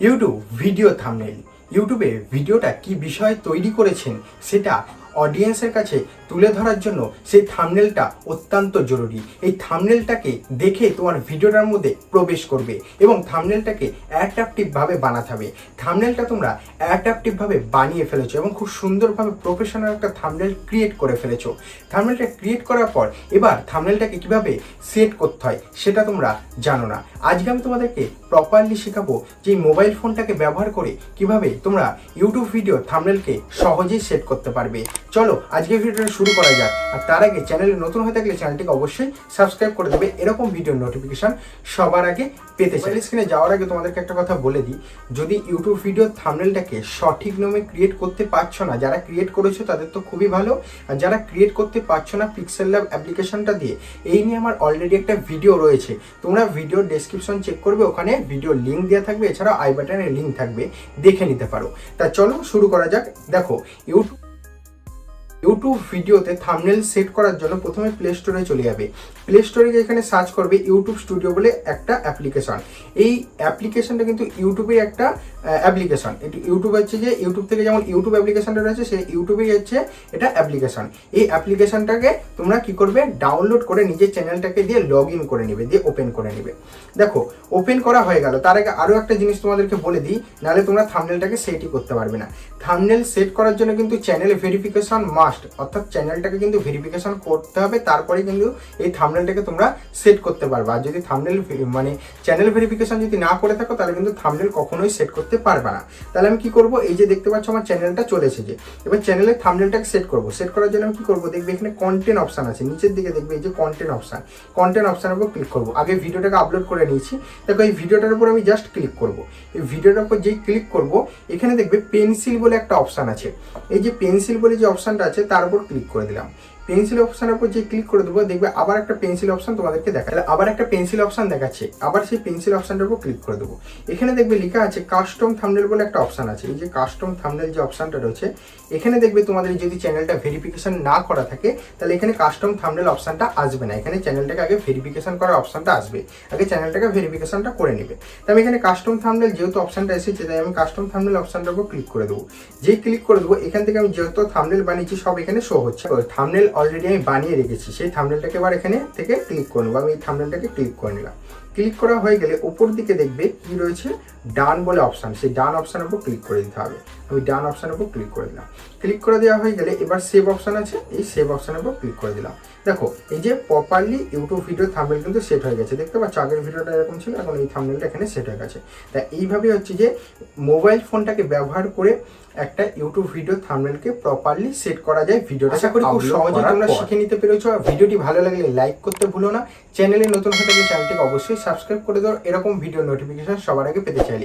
YouTube video thumbnail ইউটিউবে ভিডিওটা কি বিষয়ে তৈরি করেছেন সেটা অডিয়েন্সের কাছে তুলে ধরার জন্য সেই থামনেলটা অত্যন্ত জরুরি। এই থামনেলটাকে দেখে তোমার ভিডিওটার মধ্যে প্রবেশ করবে এবং থামনেলটাকে অ্যাট্রাকটিভভাবে বানাতে হবে। থামনেলটা তোমরা অ্যাট্রাকটিভভাবে বানিয়ে ফেলেছো এবং খুব সুন্দরভাবে প্রফেশনাল একটা থামনেল ক্রিয়েট করে ফেলেছো। থামনেলটা ক্রিয়েট করার পর এবার থামনেলটাকে কীভাবে সেট করতে হয় সেটা তোমরা জানো না। আজকে আমি তোমাদেরকে প্রপারলি শেখাবো যে মোবাইল ফোনটাকে ব্যবহার করে কীভাবে তোমরা ইউটিউব ভিডিও থামনেলকে সহজেই সেট করতে পারবে। চলো, আজকে ভিডিওটা শুরু করা যাক। আর তার আগে চ্যানেলে নতুন হয়ে থাকলে চ্যানেলটিকে অবশ্যই সাবস্ক্রাইব করে দেবে। এরকম ভিডিও নোটিফিকেশন সবার আগে পেতে চাই। স্ক্রিনে যাওয়ার আগে তোমাদেরকে একটা কথা বলে দিই, যদি ইউটিউব ভিডিও থামনেলটাকে সঠিক নিয়মে ক্রিয়েট করতে পারছ না, যারা ক্রিয়েট করেছ তাদের তো খুবই ভালো, আর যারা ক্রিয়েট করতে পারছ না পিক্সেল ল্যাব অ্যাপ্লিকেশনটা দিয়ে, এই নিয়ে আমার অলরেডি একটা ভিডিও রয়েছে। তোমরা ভিডিও ডেসক্রিপশন চেক করবে, ওখানে ভিডিও লিঙ্ক দেওয়া থাকবে, এছাড়াও আই বাটনের লিঙ্ক থাকবে, দেখে নিতে পারো। তা চলো শুরু করা যাক। দেখো ইউটিউব Eu ইউটিউব ভিডিওতে থামনেল সেট করার জন্য প্রথমে প্লে স্টোরে চলে যাবে। প্লে স্টোরে এখানে সার্চ করবে ইউটিউব স্টুডিও বলে একটা অ্যাপ্লিকেশন এই অ্যাপ্লিকেশনটা কিন্তু ইউটিউবের একটা অ্যাপ্লিকেশন এটি ইউটিউব হচ্ছে যে ইউটিউব থেকে যেমন ইউটিউব অ্যাপ্লিকেশনটা রয়েছে, সেই ইউটিউবেই হচ্ছে এটা অ্যাপ্লিকেশন এই অ্যাপ্লিকেশনটাকে তোমরা কি করবে? ডাউনলোড করে নিজের চ্যানেলটাকে দিয়ে লগ ইন করে নেবে, দিয়ে ওপেন করে নেবে। দেখো ওপেন করা হয়ে গেল। তার আগে আরও একটা জিনিস তোমাদেরকে বলে দিই, নাহলে তোমরা থামনেলটাকে সেটই করতে পারবে না। থামনেল সেট করার জন্য কিন্তু চ্যানেল ভেরিফিকেশন মাস্ট অর্থাৎ চ্যানেলটাকে কিন্তু ভেরিফিকেশন করতে হবে তারপরে কিন্তু এই থামনেলটাকে তোমরা সেট করতে পারবে। আর যদি থামনেল মানে চ্যানেল ভেরিফিকেশন যদি না করে থাকো, তাহলে কিন্তু থামনেল কখনোই সেট করতে পারবে না। তাহলে আমি কি করব? এই যে দেখতে পাচ্ছ আমার চ্যানেলটা চলে এসেছে। এবার চ্যানেলের থামনেলটাকে সেট করব। সেট করার জন্য আমি কি করব? দেখবে এখানে কন্টেন্ট অপশান আছে। নিচের দিকে দেখবে এই যে কন্টেন্ট অপশান কন্টেন্ট অপশনের উপর ক্লিক করব। আগে ভিডিওটাকে আপলোড করে নিয়েছি। দেখো এই ভিডিওটার উপর আমি জাস্ট ক্লিক করব। এই ভিডিওটার উপর যেই ক্লিক করব, এখানে দেখবে পেন্সিল বলে একটা অপশান আছে। এই যে পেন্সিল বলে যে অপশনটা আছে, তার উপর ক্লিক করে দিলাম। পেন্সিল অপশনের উপর যে ক্লিক করে দেবো, দেখবে আবার একটা পেন্সিল অপশন তোমাদেরকে দেখা আবার একটা পেন্সিল অপশন দেখাচ্ছে। আবার সেই পেন্সিল অপশনটার উপর ক্লিক করে দেবো। এখানে দেখবে লেখা আছে কাস্টম থামনেল বলে একটা অপশন আছে। এই যে কাস্টম থামনেল যে অপশনটা রয়েছে, এখানে দেখবে তোমাদের যদি চ্যানেলটা ভেরিফিকেশন না করা থাকে, তাহলে এখানে কাস্টম থামনেল অপশনটা আসবে না। এখানে চ্যানেলটাকে আগে ভেরিফিকেশন করার অপশনটা আসবে। আগে চ্যানেলটাকে ভেরিফিকেশনটা করে নেবে। তাই আমি এখানে কাস্টম থামনেল যেহেতু অপশনটা এসেছে, তাই আমি কাস্টম থামনেল অপশনটার উপর ক্লিক করে দেবো। যেই ক্লিক করে দেবো, এখান থেকে আমি যেহেতু থামনেল বানিয়েছি, সব এখানে শো হচ্ছে। থামনেল অলরেডি আমি বানিয়ে রেখেছি, সেই থামনেলটাকে এবার এখানে থেকে ক্লিক করে নেব আমি এই থামনেলটাকে ক্লিক করে নিলাম। ক্লিক করা হয়ে গেলে উপর দিকে দেখবে কি রয়েছে? ডান বলে অপশান। সেই ডান অপশানের উপর ক্লিক করে দিতে হবে। আমি ডান অপশানের উপর ক্লিক করে দিলাম। ক্লিক করে দেওয়া হয়ে গেলে এবার সেভ অপশান আছে। এই সেভ অপশানের উপর ক্লিক করে দিলাম। দেখো এই যে প্রপারলি ইউটিউব ভিডিও থামনেল কিন্তু সেট হয়ে গেছে। দেখতে পাচ্ছ আগের ভিডিওটা এরকম ছিল এখন এই থামনেলটা এখানে সেট হয়ে গেছে। তা এইভাবে হচ্ছে যে মোবাইল ফোনটাকে ব্যবহার করে একটা ইউটিউব ভিডিও থামনেলকে প্রপারলি সেট করা যায়। ভিডিও আশা করি খুব সহজে তোমরা শিখে নিতে পেরেছ। আর ভিডিওটি ভালো লাগলে লাইক করতে ভুলো না। চ্যানেলে নতুন হয়ে থাকলে চ্যানেলটিকে অবশ্যই সাবস্ক্রাইব করে দাও এরকম ভিডিও নোটিফিকেশন সবার আগে পেতে চাই